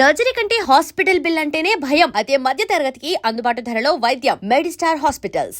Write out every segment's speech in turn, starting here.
Surgery కంటే hospital bill అంటేనే భయం. అదే మధ్య తరగతికి అందుబాటు ధరలో వైద్యం. Medistar hospitals.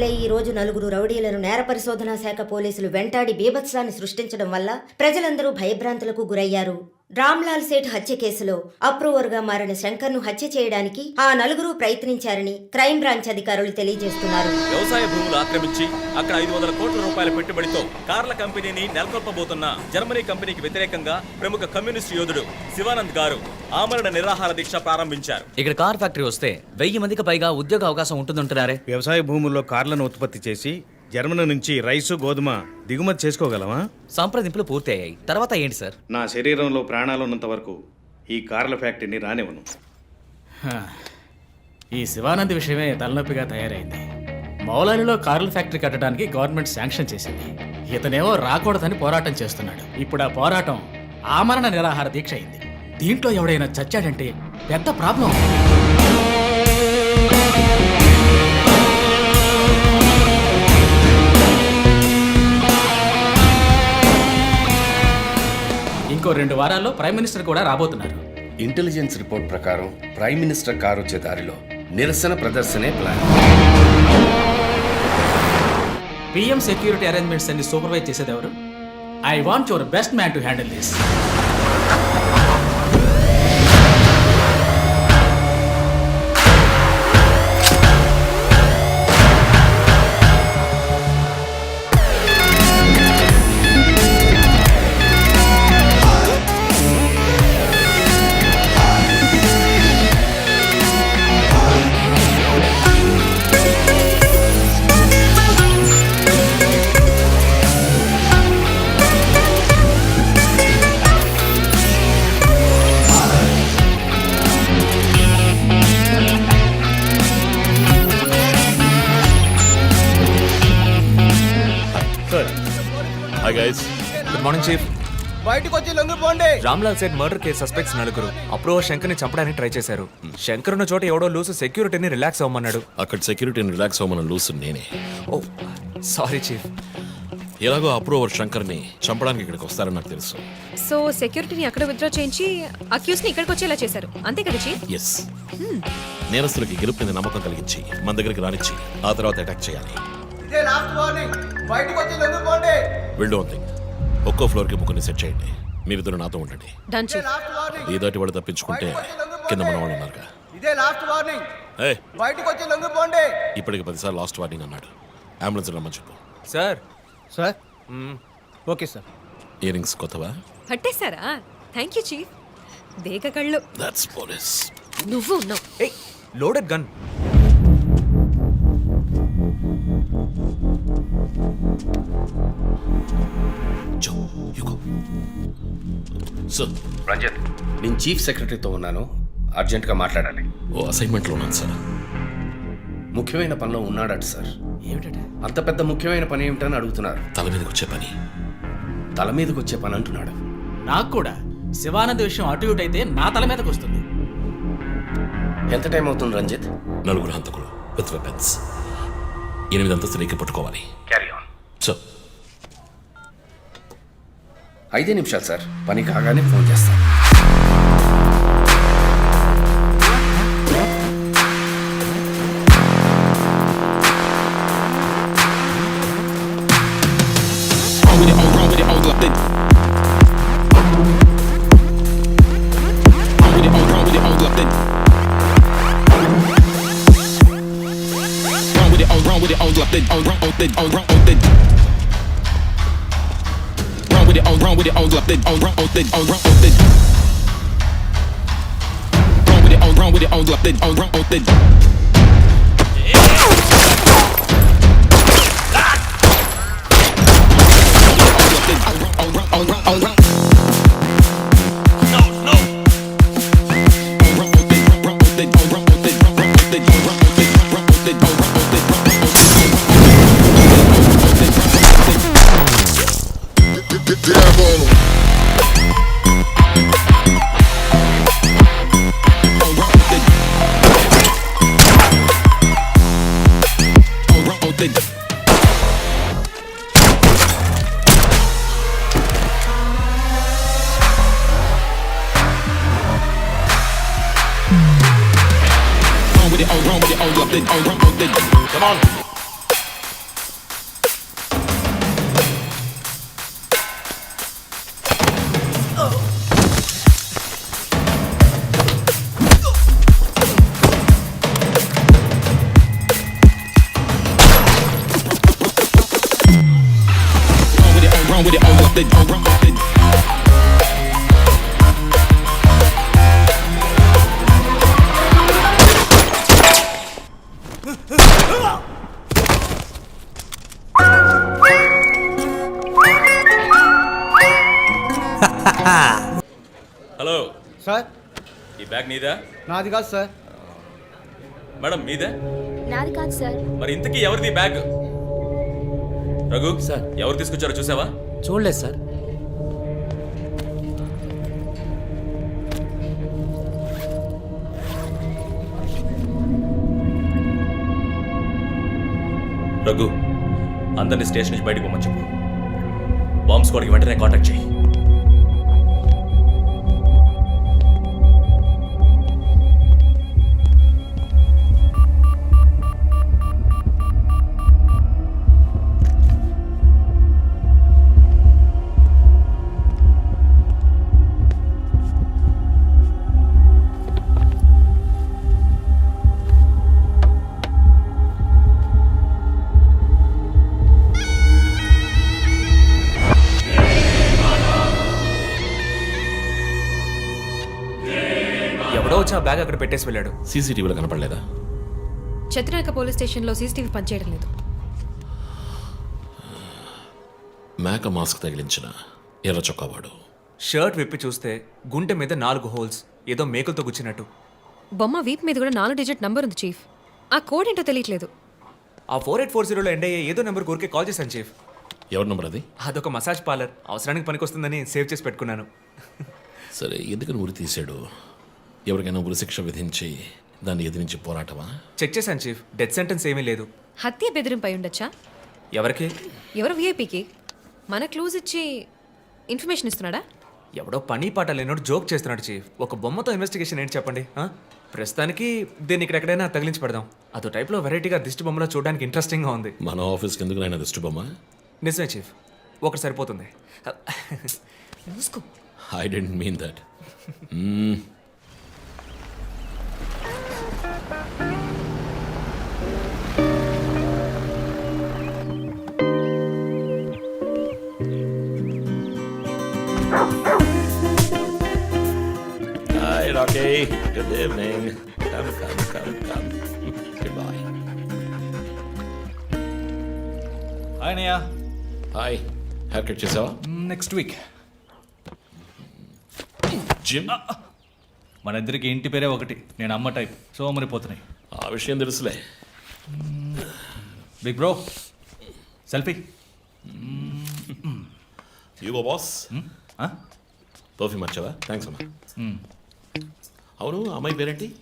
పట్టపగలే ఈ రోజు నలుగురు రౌడీలను నేర పరిశోధనా శాఖ పోలీసులు వెంటాడి బీభత్సాన్ని సృష్టించడం వల్ల ప్రజలందరూ భయభ్రాంతులకు గురయ్యారు. రామ్లాల్ సేఠ్ హత్య కేసులో అప్రూవర్గా మారిన శంకర్ను హత్య చేయడానికి ఆ నలుగురు ప్రయత్నించారని క్రైమ్ బ్రాంచ్ అధికారులు తెలియజేస్తున్నారు. వ్యవసాయ భూములు ఆక్రమించి అక్కడ ఐదు వందల కోట్ల రూపాయల పెట్టుబడితో కార్ల కంపెనీని నెలకొల్పబోతున్న జర్మనీ కంపెనీకి వ్యతిరేకంగా ప్రముఖ కమ్యూనిస్ట్ యోధుడు శివానంద్ గారు ఆమరణ నిరాహార దీక్ష ప్రారంభించారు. ఇక్కడ కార్ ఫ్యాక్టరీ వస్తే వెయ్యి మందికి పైగా ఉద్యోగ అవకాశం ఉంటుందంటున్నారే. వ్యవసాయ భూముల్లో కార్లను ఉత్పత్తి చేసి జర్మనీ నుంచి రైసు గోధుమ దిగుమతి చేసుకోగలమా? సంప్రదింపులు పూర్తి అయ్యాయి తర్వాత ఏంటి సార్? నా శరీరంలో ప్రాణాలు ఉన్నంత వరకు ఈ కార్ల ఫ్యాక్టరీని రానివ్వను. హ. ఈ శివానంద్ విషయమే తలనొప్పిగా తయారైంది. మౌలాలిలో కార్ల ఫ్యాక్టరీ కట్టడానికి గవర్నమెంట్ శాంక్షన్ చేసింది. ఇతనేమో రాకూడదని పోరాటం చేస్తున్నాడు. ఇప్పుడు ఆ పోరాటం ఆమరణ నిరాహార దీక్ష అయింది. దీంట్లో ఎవడైనా చచ్చాడంటే పెద్ద ప్రాబ్లం. ఇంకో రెండు వారాల్లో ప్రైమ్ మినిస్టర్ కూడా రాబోతున్నారు. ఇంటెలిజెన్స్ రిపోర్ట్ ప్రకారం ప్రైమ్ మినిస్టర్ కారు వచ్చే దారిలో నిరసన ప్రదర్శనే ప్లాన్. పిఎం సెక్యూరిటీ అరేంజ్మెంట్స్ అన్ని సూపర్వైజ్ చేసేది ఎవరు? I want your best man to handle this hi guys good morning chief బయటకు వచ్చి లొంగిపోండి. Ramlal Seth murder case suspects నలుగురు. అప్రూవర్ శంకర్ని చంపడానికి ట్రై చేశారు. శంకర్ ఉన్న చోట ఎవడో లూసు సెక్యూరిటీని రిలాక్స్ అవ్వమన్నాడు. అక్కడ సెక్యూరిటీని రిలాక్స్ అవ్వమని లూసు నేనే. ఓ సారీ చీఫ్ ఎలాగో అప్రూవర్ శంకర్ని చంపడానికి ఇక్కడికి వస్తారని నాకు తెలుసు. సో సెక్యూరిటీని అక్కడ విత్డ్రా చేయించి అక్యూస్ని ఇక్కడికి వచ్చేలా చేశారు. అంతే కదా చీఫ్ ఎస్ నేరస్తులకి గెలుపు మీద నమ్మకం కలిగించి మన దగ్గరికి రానిచ్చి ఆ తర్వాత అటాక్ చేయాలి. ఇదే లాస్ట్ వార్నింగ్ బయటకు వచ్చి లొంగిపోండి విల్ డోన్ థింగ్ ఒక్కో ఫ్లోర్కి ముగ్గురిని సెట్ చేయండి. మీరిద్దరు నాతో ఉండండి. డన్ ఇదే చీఫ్ లాస్ట్ వార్నింగ్ ఏదాటి వాడు తప్పించుకుంటే కింద మన వాళ్ళు ఉన్నారుగా. ఇదే లాస్ట్ వార్నింగ్ ఏ బయటకు వచ్చి లొంగిపోండి ఇప్పటికి పదిసార్లు లాస్ట్ వార్నింగ్ అన్నాడు. అంబులెన్స్ రమ్మని చెప్పు. Sir. Sir? Okay sir. Earrings కొత్తవా? పట్టేశారా? థ్యాంక్ యూ చీఫ్ దేగ కళ్ళు. దట్స్ పోలీస్ నువ్వు ఉన్నావు. ఏయ్ లోడెడ్ గన్ సార్ రంజిత్. నేను చీఫ్ సెక్రటరీతో ఉన్నాను. అర్జెంటుగా మాట్లాడాలి. ఓ అసైన్మెంట్లో ఉన్నాను సార్. ముఖ్యమైన పనిలో ఉన్నాడట సార్. ఏమిటట? అంత పెద్ద ముఖ్యమైన పని ఏమిటని అడుగుతున్నారు. తల మీదకి వచ్చే పని. తల మీదకి వచ్చే పని అంటున్నాడు. నాకు కూడా శివానంద్ విషయం అటు ఇటు అయితే నా తల మీదకి వస్తుంది ఎంత టైం అవుతుంది రంజిత్? నలుగురు హంతకులు విత్ వెపన్స్. ఎనిమిది అంతస్తులు ఎక్కి పట్టుకోవాలి. క్యారీ ఆన్ సో ఐదే నిమిషాలు సార్ పని కాగానే ఫోన్ చేస్తాను All right, all with it, oh, all wrong with it, all up, all wrong, all thing, all wrong, all thing. Wrong with it, oh, all wrong with it, all up, thing, all wrong, all thing. All wrong, all wrong, all wrong, all wrong. Hello sir ఈ bag నీదా నాది కాదు sir madam మీదే నాది కాదు sir మరి ఇంతకీ ఎవరిది బ్యాగ్ రఘు? సార్. ఎవరు తీసుకొచ్చారో చూసావా? చూడలేదు సార్. రఘు అందరినీ స్టేషన్ నుంచి బయటకు పొమ్మని చెప్పు. బాంబ్ స్క్వాడ్కి వెంటనే కాంటాక్ట్ చేయి. ఎవడో వచ్చి ఆ బ్యాగ్ అక్కడ పెట్టేసి వెళ్ళాడు. సీసీటీవీలో కనపడలేదా? చత్రనాయక పోలీస్ స్టేషన్లో సీసీటీవీ పనిచేయడం లేదు. మేక మాస్క్ తగిలించిన ఎర్ర చొక్కావాడు. షర్ట్ విప్పి చూస్తే గుంటె మీద నాలుగు హోల్స్ ఏదో మేకులతో గుచ్చినట్టు. బొమ్మ వీప్ మీద కూడా నాలుగు డిజిట్ నంబర్ ఉంది చీఫ్. ఆ కోడ్ ఏంటో తెలియట్లేదు. ఆ ఫోర్ ఎయిట్ ఫోర్ జీరోలో ఎండ్ అయ్యే ఏదో నెంబర్ ఊరికే కాల్ చేశాను చీఫ్. ఎవరి నెంబర్ అది? అదొక మసాజ్ పార్లర్. అవసరానికి పనికొస్తుందని సేవ్ చేసి పెట్టుకున్నాను. సరే ఎందుకని ఉరి తీశాడు? ఎవరికైనా ఉరి శిక్ష విధించి దాన్ని ఎదిరించి పోరాటమా? చెక్ చేశాను చీఫ్ డెత్ సెంటెన్స్ ఏమీ లేదు. హత్య బెదిరింపై ఉండొచ్చా? ఎవరికి? ఎవరు విఐపికి మన క్లూజ్ ఇచ్చి ఇన్ఫర్మేషన్ ఇస్తున్నాడా? ఎవడో పని పాట లేనోడు జోక్ చేస్తున్నాడు చీఫ్ ఒక బొమ్మతో ఇన్వెస్టిగేషన్ ఏంటి చెప్పండి ఆ? ప్రస్తుతానికి దీన్ని ఇక్కడ ఎక్కడైనా తగిలించి పెడదాం. అదో టైప్లో వెరైటీగా దిష్టి బొమ్మలో చూడడానికి ఇంట్రెస్టింగ్గా ఉంది. మన ఆఫీస్కి ఎందుకు నాయన దిష్టి బొమ్మ? నిజమే చీఫ్ ఒకటి సరిపోతుంది. I didn't mean that Hi, Rocky. Good evening. Come, come, come, come. Goodbye. ఆయనయ్య హాయ్ హెయిర్ కట్ చేసావా నెక్స్ట్ వీక్ జిమ్ మన ఇద్దరికి ఇంటి పేరే ఒకటి. నేను అమ్మ టైప్ సోమరిపోతున్నాయి. ఆ విషయం తెలుసులే. బిగ్ బ్రో సెల్ఫీ యుగో బాస్ టోఫీ మర్చావా థ్యాంక్స్ అమ్మా. అవును అమ్మాయి పేరేంటి?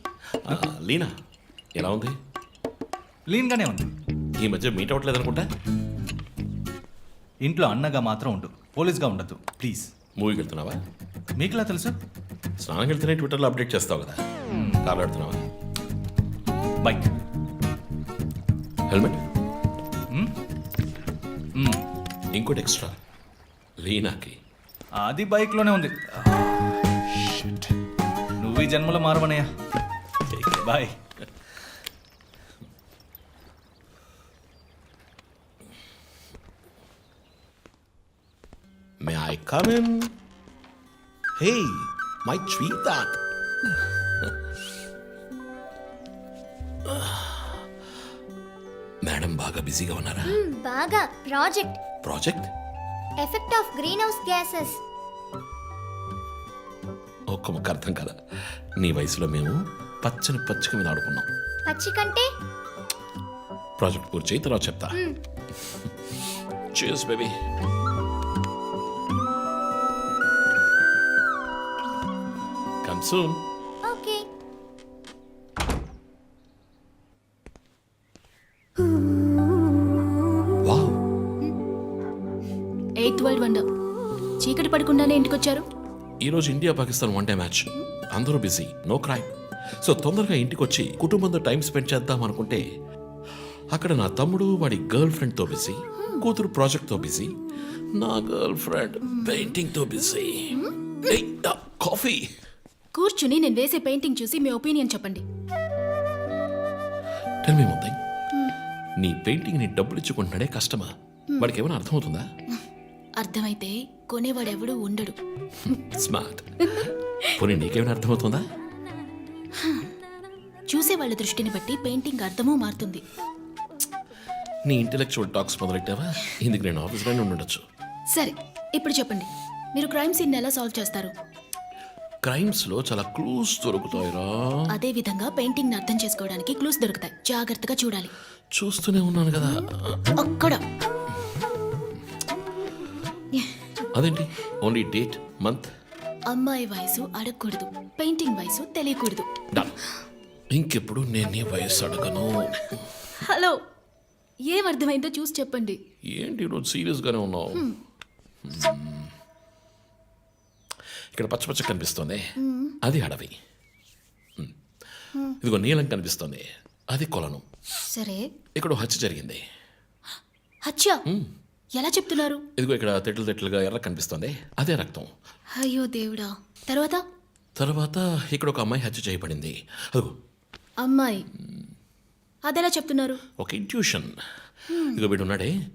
ఆ, లీనా. ఎలా ఉంది? లీన్గానే ఉంది. ఈ మధ్య మీట్ అవ్వట్లేదు అనుకుంటా? ఇంట్లో అన్నగా మాత్రం ఉండు. పోలీస్గా ఉండద్దు. ప్లీజ్. మూవీకి వెళ్తున్నావా? మీకులా తెలుసు? స్నానం వెళ్తేనే ట్విట్టర్లో అప్డేట్ చేస్తావు కదా. కార్లో వెళ్తున్నావా? బైక్. హెల్మెట్? ఇంకోటి ఎక్స్ట్రా. లీనాకి. అది బైక్లోనే ఉంది. Shit. నువ్వు ఈ జన్మలో మారవనయ్యా. Bye. May I come in hey my cheetah madam బాగా బిజీగా ఉన్నారా? బాగా. Project project effect of green house gases ఒక్క ముక్క అర్థం కదా నీ వయసులో మేము పచ్చని పచ్చిక మీద ఆడుకున్నాం. పచ్చి కంటే? ప్రాజెక్ట్ పూర్తి చేయి తర్వాత చెప్తా. చేస్ baby come soon okay. Wow eighth world wonder. చీకటి పడకుండానే ఇంటికి వచ్చారు ఈరోజు India Pakistan one day match. అందరూ బిజీ నో క్రైమ్. సో తొందరగా ఇంటికి వచ్చి కుటుంబంతో టైం స్పెండ్ చేద్దాం అనుకుంటే అక్కడ నా తమ్ముడు వాడి గర్ల్ ఫ్రెండ్తో బిజీ కూతురు ప్రాజెక్ట్తో బిజీ నా గర్ల్ ఫ్రెండ్ పెయింటింగ్తో బిజీ. కాఫీ. కూర్చుని నేను వేసే పెయింటింగ్ చూసి మీ ఒపీనియన్ చెప్పండి. టెల్ మీ నీ పెయింటింగ్ని డబ్బులు ఇచ్చుకుంటున్నాడే కష్టమా వాడికి ఏమైనా అర్థమవుతుందా? అర్థమైతే కొనేవాడెవడూ ఉండడు. స్మార్ట్. పోనీ నీకేమైనా అర్థమవుతుందా? చూసే వాళ్ళ దృష్టిని బట్టి పెయింటింగ్ అర్థమూ మారుతుంది. నీ ఇంటెలెక్చువల్ టాక్స్ మొదలెట్టావా? ఇందుకు నేను ఆఫీస్లోనే ఉండొచ్చు సరే ఇప్పుడు చెప్పండి. మీరు క్రైమ్ సీన్ ఎలా సాల్వ్ చేస్తారు? క్రైమ్స్లో చాలా క్లూస్ దొరుకుతాయిరా. అదే విధంగా పెయింటింగ్ అర్థం చేసుకోవడానికి క్లూస్ దొరుకుతాయి. జాగ్రత్తగా చూడాలి. చూస్తూనే ఉన్నాను కదా. అక్కడ. అదేంటి? ఓన్లీ డేట్ మంత్ అమ్మాయి వయసు అడగకూడదు పెయింటింగ్ వయసు తెలియకూడదు. డన్ ఇంకెప్పుడు నేను నీ వయస్సు అడగను? హలో ఏం అర్థమైందో చూసి చెప్పండి. ఏంటి ఈరోజు సీరియస్గానే ఉన్నావు? ఇక్కడ పచ్చ పచ్చ కనిపిస్తోంది. అది అడవి. ఇదిగో నీలం కనిపిస్తోంది. అది కొలను. సరే. ఇక్కడ హత్య జరిగింది. హత్య? ఎలా చెప్తున్నారు? ఇదిగో ఇక్కడ తెట్లు తెట్లుగా ఎర్ర కనిపిస్తోంది. అదే రక్తం. అయ్యో దేవుడా. తర్వాత? తర్వాత ఇక్కడ ఒక అమ్మాయి హత్య చేయబడింది. అదిగో. అమ్మాయి. అదెలా చెప్తున్నారు? ఒక ఇంట్యూషన్ ఇదిగో వీడు ఉన్నాడే.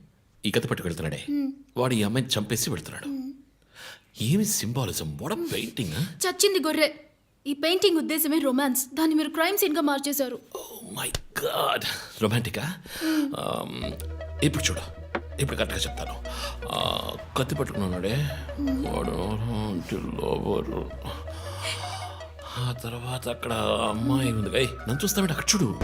ఈ కథ పట్టుకు వెళ్తున్నాడే. వాడు ఈ అమ్మాయిని చంపేసి వెళ్తున్నాడు. ఏమి సింబాలిజం? వాడ పెయింటింగ్ చచ్చింది గొర్రె. ఈ పెయింటింగ్ ఉద్దేశమే రొమాన్స్ దాన్ని మీరు క్రైమ్ సీన్గా మార్చేశారు. మై గాడ్ రొమాంటికా ఇప్పుడు చూడు. ఇప్పుడు కరెక్ట్గా చెప్తాను. ఆ, కత్తి పట్టుకున్నాడే వాడు లోవరు ఆ తర్వాత అక్కడ అమ్మాయి ఉంది. ఏయ్, నన్ను చూస్తామంటే అక్కడ చూడు.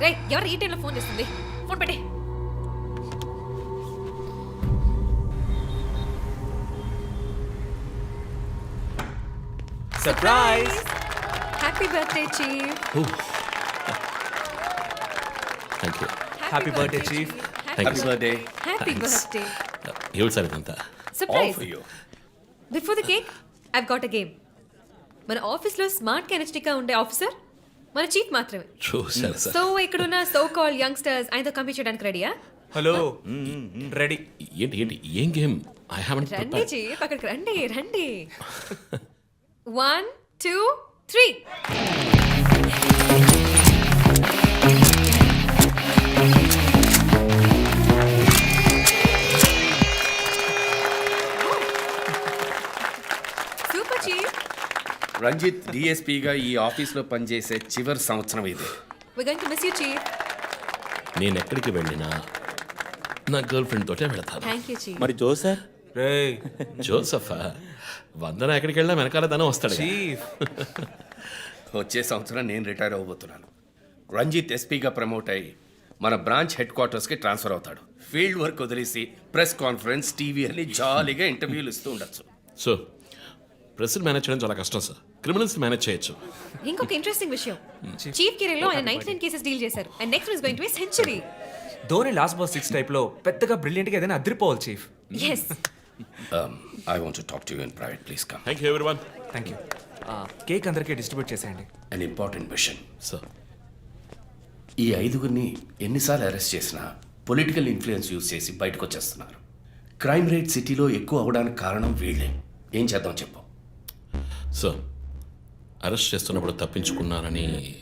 రే ఎవరు ఈ టైంలో ఫోన్ చేస్తుంది? ఫోన్ పెట్టే. Surprise happy birthday chief thank you happy birthday chief you birthday happy birthday ఏడు సార్ ఇదంతా surprise before the cake I've got a game మన ఆఫీస్లో స్మార్ట్ కెనెస్టిక్గా ఉండే ఆఫీసర్ మన చీఫ్ మాత్రమే. చూసారు సార్. సో ఇక్కడున్న సో కాల్ యంగ్స్టర్స్ ఆయనతో కంపీట్ చేయడానికి రెడీయా? హలో. రెడీ. ఏంటి ఏంటి ఏం గేమ్? ఐ హావెంట్ రండి చీఫ్ అక్కడికి రండి రండి. వన్ టూ త్రీ రంజిత్ డిఎస్పీగా ఈ ఆఫీస్లో పనిచేసే చివరి సంవత్సరం ఇది. We going to miss you chief నేను ఎక్కడికి వెళ్ళినా నా గర్ల్ ఫ్రెండ్ తోటే వెళతాను. మరి జోసర్ రే జోసఫా వందన ఎక్కడికి వెళ్ళినా వెనకాల తనే వస్తాడు చీఫ్ వచ్చే సంవత్సరం నేను రిటైర్ అవ్వబోతున్నాను. రంజిత్ ఎస్పీగా ప్రమోట్ అయ్యి మన బ్రాంచ్ హెడ్ క్వార్టర్స్కి ట్రాన్స్ఫర్ అవుతాడు. ఫీల్డ్ వర్క్ వదిలేసి ప్రెస్ కాన్ఫరెన్స్ టీవీ అని జాలీగా ఇంటర్వ్యూలు ఇస్తూ ఉండొచ్చు. సో ప్రెస్ని మేనేజ్ చేయడం చాలా కష్టం సార్. క్రిమినల్స్ మేనేజ్ చేయొచ్చు. ఇంకొక ఇంట్రెస్టింగ్ విషయం. చీఫ్ కెరీర్ ఆయన నైన్టీ నైన్ కేసెస్ డీల్ చేశారు. And next is going to century Dhoni last ball six టైప్లో పెద్దగా బ్రిలియంట్గా ఏదైనా అదిరిపోవాలి chief yes I want talk to you in private please come thank you everyone thank you cake అందరికీ distribute చేసేయండి. An important machine sir ఈ ఐదుగురిని ఎన్నిసార్లు arrest చేసినా పొలిటికల్ ఇన్ఫ్లుయెన్స్ యూజ్ చేసి బయటకు వచ్చేస్తున్నారు. క్రైమ్ రేట్ సిటీలో ఎక్కువ అవడానికి కారణం వీళ్ళే. ఏం చేద్దాం చెప్పు. సార్ అరెస్ట్ చేస్తున్నప్పుడు తప్పించుకున్నారని.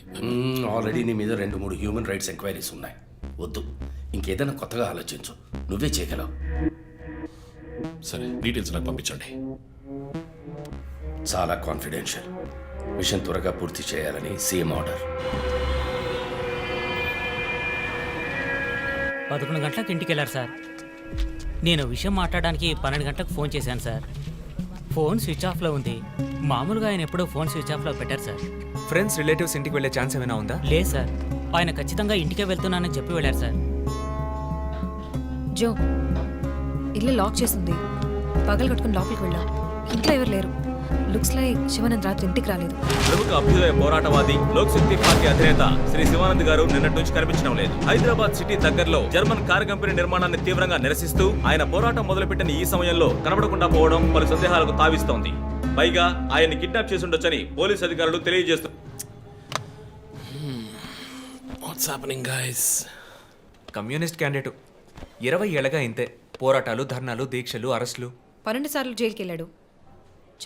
ఆల్రెడీ నీ మీద రెండు మూడు హ్యూమన్ రైట్స్ ఎంక్వైరీస్ ఉన్నాయి. వద్దు. ఇంకేదైనా కొత్తగా ఆలోచించు. నువ్వే చేయగలవు. సరే డీటెయిల్స్ నాకు పంపించండి. చాలా కాన్ఫిడెన్షియల్ మిషన్ త్వరగా పూర్తి చేయాలని సీఎం ఆర్డర్. పదకొండు గంటలకు ఇంటికి వెళ్ళారు సార్. నేను విషయం మాట్లాడడానికి పన్నెండు గంటలకు ఫోన్ చేశాను సార్. ఫోన్ స్విచ్ ఆఫ్లో ఉంది. మామూలుగా ఆయన ఎప్పుడూ ఫోన్ స్విచ్ ఆఫ్లో పెట్టారు సార్. ఫ్రెండ్స్ రిలేటివ్స్ ఇంటికి వెళ్ళే ఛాన్స్ ఏమైనా ఉందా? లేదు సార్. ఆయన ఖచ్చితంగా ఇంటికే వెళ్తున్నానని చెప్పి వెళ్ళారు సార్. జో ఇల్లు లాక్ చేసింది పగలు కట్టుకుని లోపలికి వెళ్ళాం. ఇంట్లో ఎవరు లేరు. లుక్స్ లైక్ శివానంద్ రాత్రి ఇంటికి రాలేదు. ప్రముఖ అభ్యుదయ పోరాటవాది లోక్ శక్తి పార్టీ అధినేత శ్రీ శివానంద్ గారు నిన్నటి నుంచి కనిపించడం లేదు. హైదరాబాద్ సిటీ దగ్గరలో జర్మన్ కార్ కంపెనీ నిర్మాణాన్ని తీవ్రంగా నిరసిస్తూ ఆయన పోరాటం మొదలుపెట్టిన ఈ సమయంలో కనబడకుండా పోవడం పలు సందేహాలకు తావిస్తోంది. పైగా ఆయన్ని కిడ్నాప్ చేసి ఉండొచ్చని పోలీసు అధికారులు తెలియజేస్తున్నారు what's happening guys communist candidate. ఇరవై ఏళ్ళగా ఇంతే. పోరాటాలు ధర్నాలు దీక్షలు అరెస్టులు. పన్నెండు సార్లు జైలుకి వెళ్ళాడు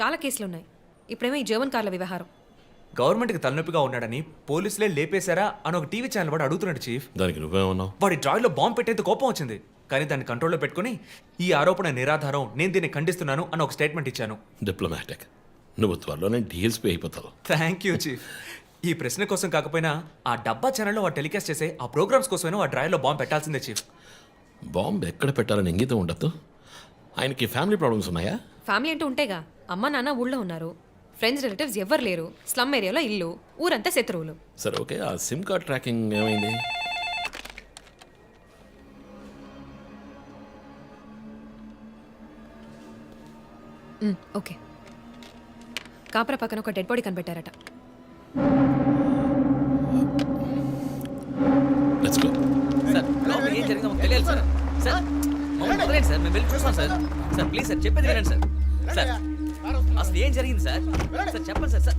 చాలా కేసులు ఉన్నాయి ఇప్పుడేమో ఈ జర్మన్ కార్ల వ్యవహారం. గవర్నమెంట్కి తలనొప్పిగా ఉన్నాడని పోలీసులే లేపేశారా అని ఒక టీవీ ఛానల్ వాడు అడుగుతున్నాడు చీఫ్. దానికి నువ్వేమన్నావు? వాడి డ్రాయిలో బాంబు పెట్టేందుకు కోపం వచ్చింది. కానీ దాన్ని కంట్రోల్లో పెట్టుకుని ఈ ఆరోపణ నిరాధారం నేను దీన్ని ఖండిస్తున్నాను అని ఒక స్టేట్మెంట్ ఇచ్చాను. డిప్లొమాటిక్ నువ్వు త్వరలోనే డీఎల్స్పీ అయిపోతావు. థ్యాంక్ యూ చీఫ్ ఈ ప్రశ్న కోసం కాకపోయినా ఆ డబ్బా ఛానల్లో వాడు టెలికాస్ట్ చేసే ఆ ప్రోగ్రామ్స్ కోసమైనా ఆ డ్రాయిలో బాంబు పెట్టాల్సిందే చీఫ్ బాంబు ఎక్కడ పెట్టాలని ఇంగితం ఉండద్దు. ఆయనకి ఫ్యామిలీ ప్రాబ్లమ్స్ ఉన్నాయా? ఫ్యామిలీ అంటూ ఉంటేగా అమ్మ నాన్న ఊళ్ళో ఉన్నారు. ఫ్రెండ్స్ రిలేటివ్స్ ఎవ్వరు లేరు. స్లమ్ ఏరియాలో ఇల్లు ఊరంతా శత్రువులు. సరే ఓకే. ఆ సిమ్ కార్డ్ ట్రాకింగ్ ఏమైంది? ఓకే. కాపరా పక్కన ఒక డెడ్ బాడీ కనిపెట్టారట. లెట్స్ గో సార్ లోపల ఏం జరిగిందో మాకు తెలియాలి సార్. సార్ మమ్మల్ని వదిలేండి సార్ మేము వెళ్ళి చూస్తాం సార్. సార్ ప్లీజ్ సార్ చెప్పేది వినండి సార్. సార్ అసలు ఏం జరిగింది సార్? సార్ చెప్పండి sir sir.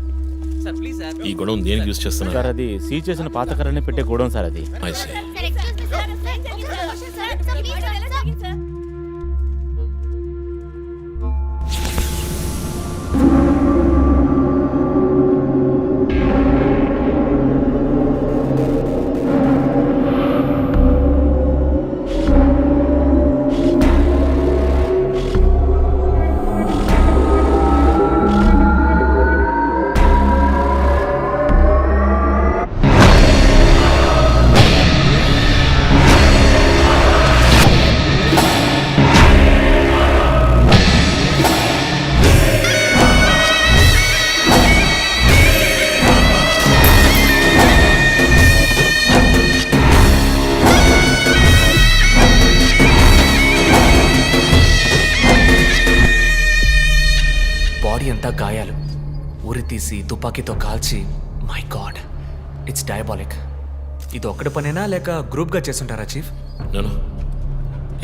Sir please sir. ఈ గొడవ దేనికి యూస్ చేస్తున్నారు? అది సీజ్ చేసిన పాత కర్రని పెట్టే గోడం సార్ అది. I see. ఇది ఒక్కడి పనేనా లేక గ్రూప్గా చేస్తుంటారా చీఫ్? నేను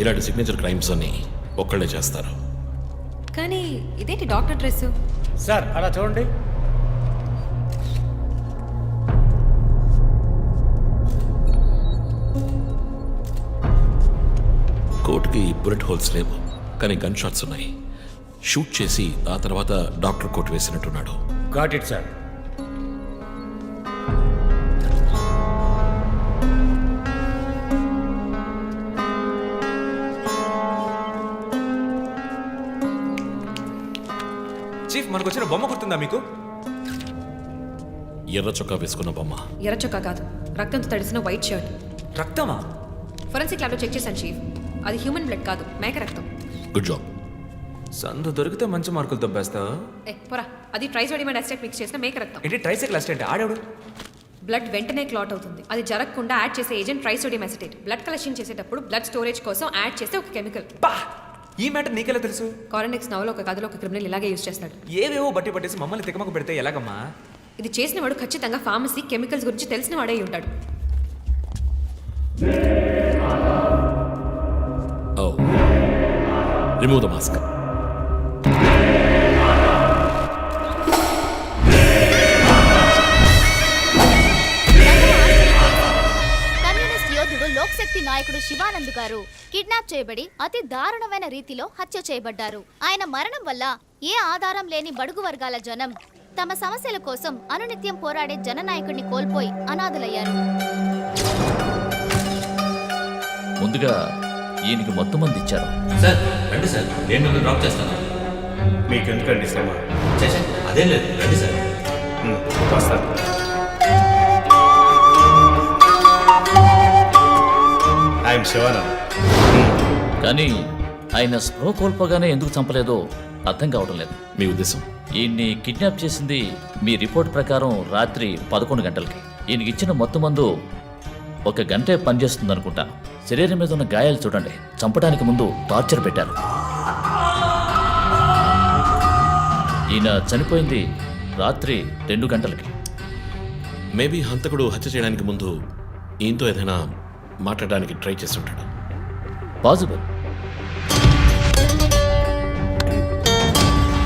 ఇలాంటి సిగ్నేచర్ క్రైమ్స్ అన్ని ఒక్కళ్ళే చేస్తారు. కానీ ఇదేంటి డాక్టర్ డ్రెస్? సార్ అలా చూడండి. కోట్కి బుల్లెట్ హోల్స్ లేవు కానీ గన్ షాట్స్ ఉన్నాయి. షూట్ చేసి ఆ తర్వాత doctor coat వేసినట్టున్నాడు. Got it sir. మనకు వచ్చిన బొమ్మ గుర్తుందా మీకు? ఎర్ర చొక్కా వేసుకున్న బొమ్మ. ఎర్ర చొక్కా కాదు. రక్తంతో తడిసిన వైట్ షర్ట్ రక్తమా? ఫొరెన్సిక్ ల్యాబ్లో చెక్ చేశాను చీఫ్ అది హ్యూమన్ బ్లడ్ కాదు మేక రక్తం. గుడ్ జాబ్ సందు దొరికితే మంచి మార్కులు దొబ్బేస్తావా ఏ పోరా. అది ట్రైసోడియం అసిటేట్ మిక్స్ చేసిన మేక రక్తం. ఏంటి ట్రైసైకిల్ అసిస్టెంట్ ఆడాడు బ్లడ్ వెంటనే క్లాట్ అవుతుంది. అది జరగకుండా యాడ్ చేసే agent trisodium acetate blood collection చేసేటప్పుడు బ్లడ్ స్టోరేజ్ కోసం యాడ్ చేసే ఒక కెమికల్ పా ఈ మ్యాటర్ నీకెలా తెలుసు? కారెండెక్స్ నవలో ఒక కథలో ఒక క్రిమినల్ ఇలాగే యూజ్ చేస్తాడు. ఏవేవో బట్టి పట్టేసి మమ్మల్ని తికమక పెడితే ఎలాగమ్మా? ఇది చేసిన వాడు ఖచ్చితంగా ఫార్మసీ కెమికల్స్ గురించి తెలిసిన వాడే ఉంటాడు. Oh remove the mask Lokshakti నాయకుడు శివానంద్ గారు కిడ్నాప్ చేయబడి అతి దారుణమైన రీతిలో హత్య చేయబడ్డారు. ఆయన మరణం వల్ల ఏ ఆధారం లేని బడుగు వర్గాల జనం తమ సమస్యల కోసం అనునిత్యం పోరాడే జననాయకుడిని కోల్పోయి అనాథులయ్యారు. ముందుగా ఈయనకి మొత్తం మంది ఇచ్చారు. సార్ రండి సార్. నేను మిమ్మల్ని డ్రాప్ చేస్తాను. మీకు ఎందుకండి శ్రమ అదేం లేదు. రండి సార్. వస్తాను. ఐఎమ్ శివానంద్ కానీ ఆయన స్పృహ కోల్పోగానే ఎందుకు చంపలేదో అర్థం కావడం లేదు. మీ ఉద్దేశం? ఈయన్ని కిడ్నాప్ చేసింది మీ రిపోర్ట్ ప్రకారం రాత్రి పదకొండు గంటలకి. ఈయనకి ఇచ్చిన మొత్తం మందు ఒక గంటే పనిచేస్తుంది అనుకుంటాను శరీరం మీద ఉన్న గాయాలు చూడండి. చంపడానికి ముందు టార్చర్ పెట్టారు. ఈయన చనిపోయింది రాత్రి రెండు గంటలకి. మేబీ హంతకుడు హత్య చేయడానికి ముందు ఈయనతో ఏదైనా మాట్లాడడానికి ట్రై చేస్తుంటాడు. పాసిబుల్